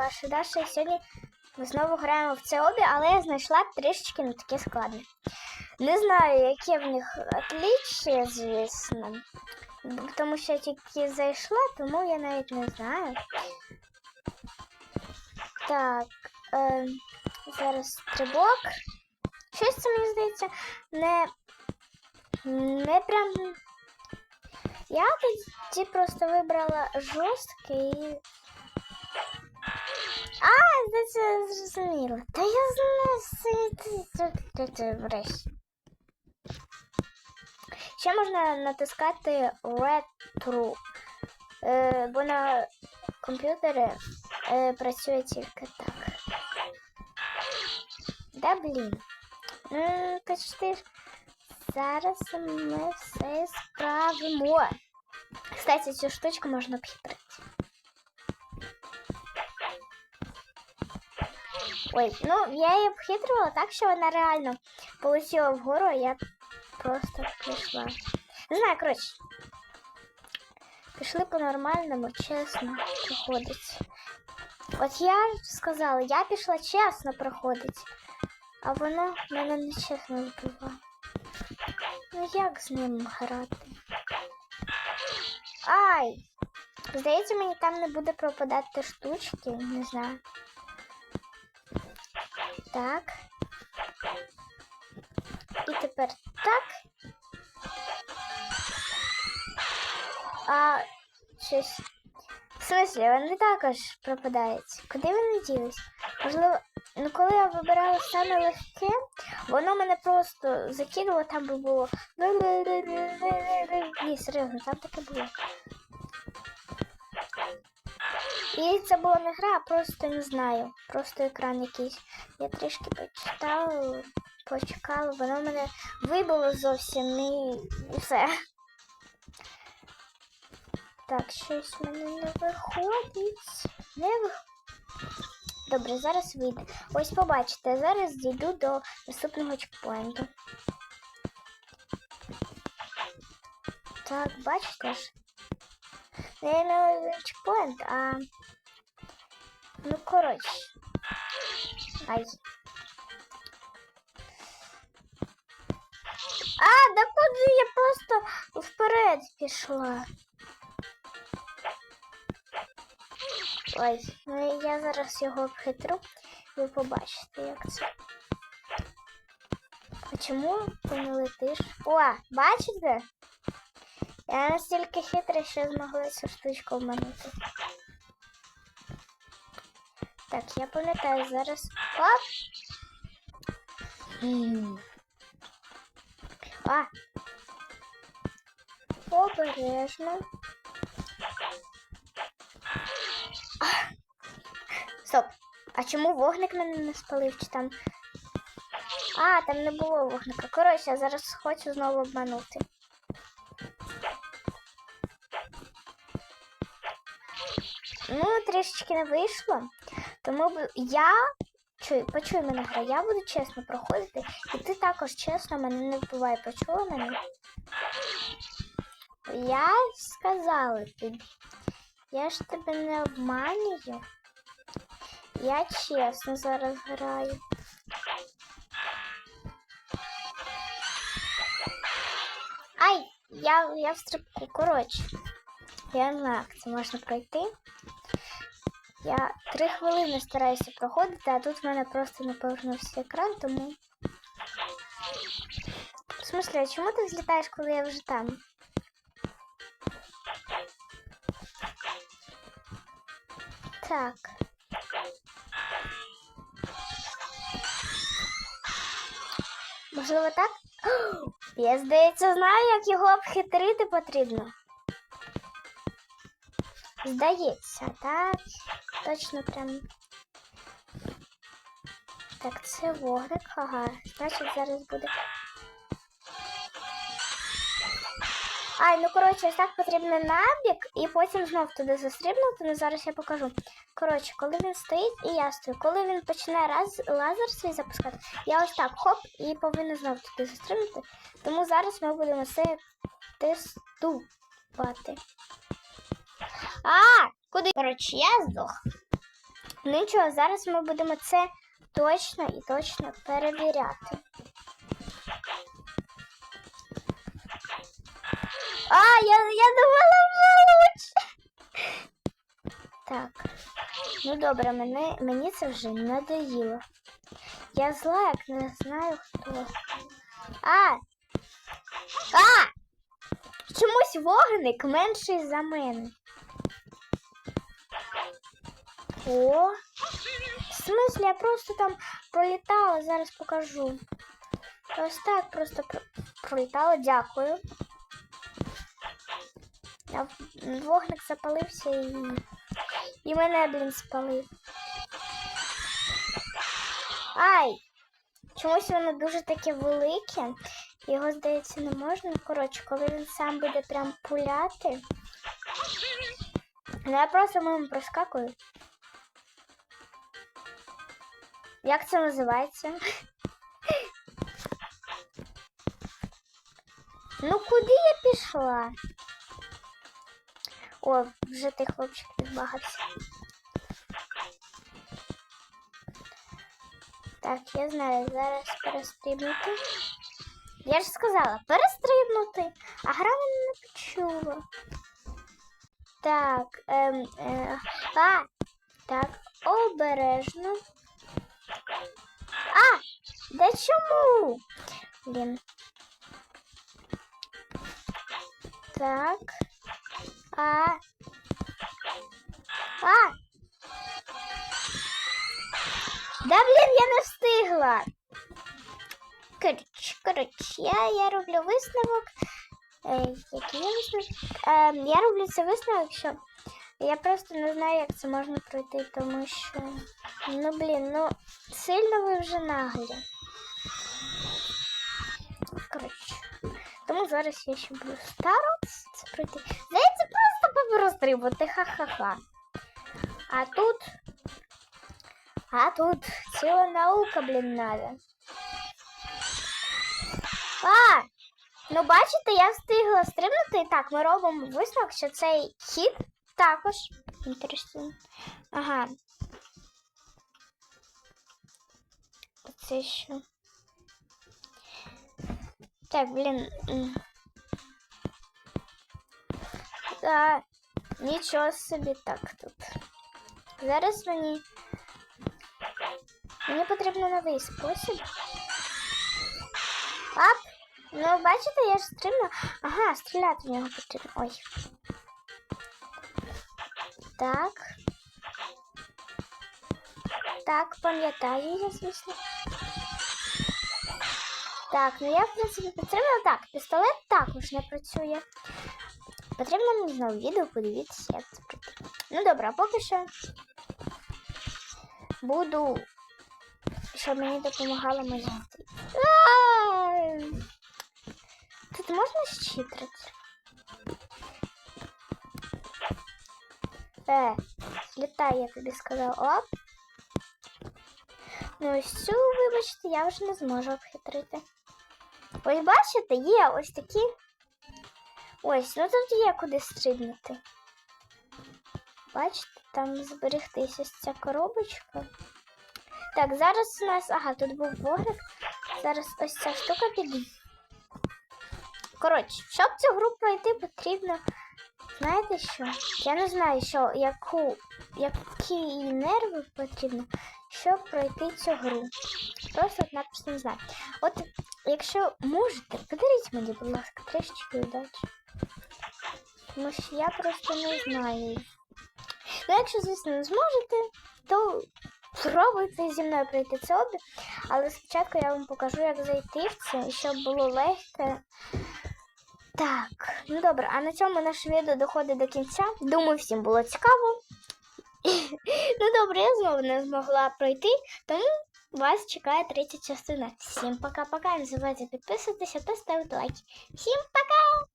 ваша Даша. Сьогодні ми знову граємо в це обі, але я знайшла трішечки не таке складне. Не знаю, яке в них отличие, звісно. Тому що я тільки зайшла, тому я навіть не знаю. Так, е, зараз стрибок. Щось це мені здається не, не прям. Я тоді просто вибрала жорстке і. А, здається, зрозуміла. Та я знаю, це ти- ти- ти врешті. Ще можна натискати Retro, е, бо на комп'ютері е, працює тільки так. Да блін. Ну, почти ж. Зараз ми все справимо. Кстати, цю штучку можна обхитрити. Ой, ну я її обхитрювала так, що вона реально полетіла вгору, а я просто пішла. Не знаю, коротше. Пішли по-нормальному, чесно, проходить. От я сказала, я пішла чесно проходить, а воно мене нечесно вбиває. Ну як з ним грати? Ай! Здається, мені там не буде пропадати штучки, не знаю. Так. І тепер так. А щось. В смислі, вони також пропадають. Куди вони ділись? Можливо, ну коли я вибирала саме легке, воно мене просто закинуло, там би було. Ні, серйозно, там таке було. І це була не гра, просто не знаю. Просто екран якийсь. Я трішки почитала, почекала, воно мене вибило зовсім і все. Так, щось в мене не виходить. Не виходить. Добре, зараз вийде. Ось побачите, зараз дійду до наступного чекпоінту. Так, бачите ж? Не на чекпоінт, а. Ну, коротше. Ай. А, да куди я просто вперед пішла. Ой, ну я зараз його обхитру, ви побачите, як це. А чому ти не летиш? О, бачите? Я настільки хитра, що змогла цю штучку обманути. Так, я пам'ятаю зараз. Оп! А! Обережно. Стоп. А чому вогник мене не спалив? Чи там. А, там не було вогника. Коротше, я зараз хочу знову обманути. Ну, трішечки не вийшло. Тому я. Чуй, почуй мене гра, я буду чесно проходити, і ти також чесно мене не вбивай, почула мене? Я сказала тобі. Я ж тебе не обманюю. Я чесно зараз граю. Ай, я, я в стрибку, коротше. Я не знаю, як це можна пройти. Я три хвилини стараюся проходити, а тут в мене просто не повернувся екран, тому. В смислі, а чому ти злітаєш, коли я вже там? Так. Можливо, так? Я, здається, знаю, як його обхитрити потрібно. Здається, так. Точно прям. Так, це вогник, ага. Значить, зараз буде. Ай, ну коротше, ось так потрібно набік, і потім знов туди застрибнути, ну зараз я покажу. Коротше, коли він стоїть і я стою, коли він починає раз лазер свій запускати, я ось так хоп і повинна знов туди застрибнути. Тому зараз ми будемо це тестувати. А, куди? Коротше, я здох. Ну нічого, зараз ми будемо це точно і точно перевіряти. А, я, я думала вже лучше. Так. Ну добре, мене, мені це вже надоїло. Я зла, як не знаю хто. А! А! Чомусь вогник менший за мене. О! В смислі, я просто там пролітала, зараз покажу. Ось так просто про- пролітала, дякую. В- вогник запалився і. І мене, блін, спалив. Ай! Чомусь воно дуже таке велике. Його, здається, не можна. Коротше, коли він сам буде прям пуляти. Ну, я просто мимо проскакую. Як це називається? Ну, куди я пішла? О, вже той хлопчик підбагався. Так, я знаю, зараз перестрибнути. Я ж сказала, перестрибнути, а гра мене не почула. Так, ем, е, а, так, обережно. А, да чому? Блін. Так. А. А. Да блін, я не встигла. Коротше, коротше, я, я роблю висновок. Е, який я висновок? Е, я роблю це висновок, що я просто не знаю, як це можна пройти, тому що. Ну блін, ну сильно ви вже наглі. Коротше. Тому зараз я ще буду старатися це пройти. Здається, просто порозстрибувати, ха-ха-ха. А тут. А тут ціла наука, блін, надо. А! Ну, бачите, я встигла стрибнути. Так, ми робимо висновок, що цей хід також. Інтересно. Ага. Це що? Так, блін. Да, нічого собі так тут. Зараз мені. Мені потрібен новий спосіб. Ап! Ну, бачите, я ж стрімна. Ага, стріляти в нього потрібно. Ой. Так. Так, пам'ятаю я, звісно. Так, ну я, в принципі, підтримала. Так, пістолет також не працює. Потрібно мені знову відео подивитися, як це працює. Ну добре, а поки що буду, щоб мені допомагала моя. Тут можна щитрити? Е, літай, я тобі сказав. Оп. Ну ось цю, вибачте, я вже не зможу обхитрити. Ось бачите, є ось такі. Ось, ну тут є куди стрибнути. Бачите, там зберегтися ось ця коробочка. Так, зараз у нас. Ага, тут був вогник. Зараз ось ця штука під. Коротше, щоб цю гру пройти, потрібно. Знаєте що? Я не знаю, що, яку, які нерви потрібно, щоб пройти цю гру. Просто от не знаю. От якщо можете, подаріть мені, будь ласка, трішечки удачі. Тому що я просто не знаю. Ну, якщо, звісно, не зможете, то спробуйте зі мною пройти це обі. Але спочатку я вам покажу, як зайти в це, щоб було легке. Так, ну добре, а на цьому наше відео доходить до кінця. Думаю, всім було цікаво. ну добре, я знову не змогла пройти, тому вас чекає третя частина. Всім пока-пока. Не забувайте підписуватися та ставити лайки. Всім пока!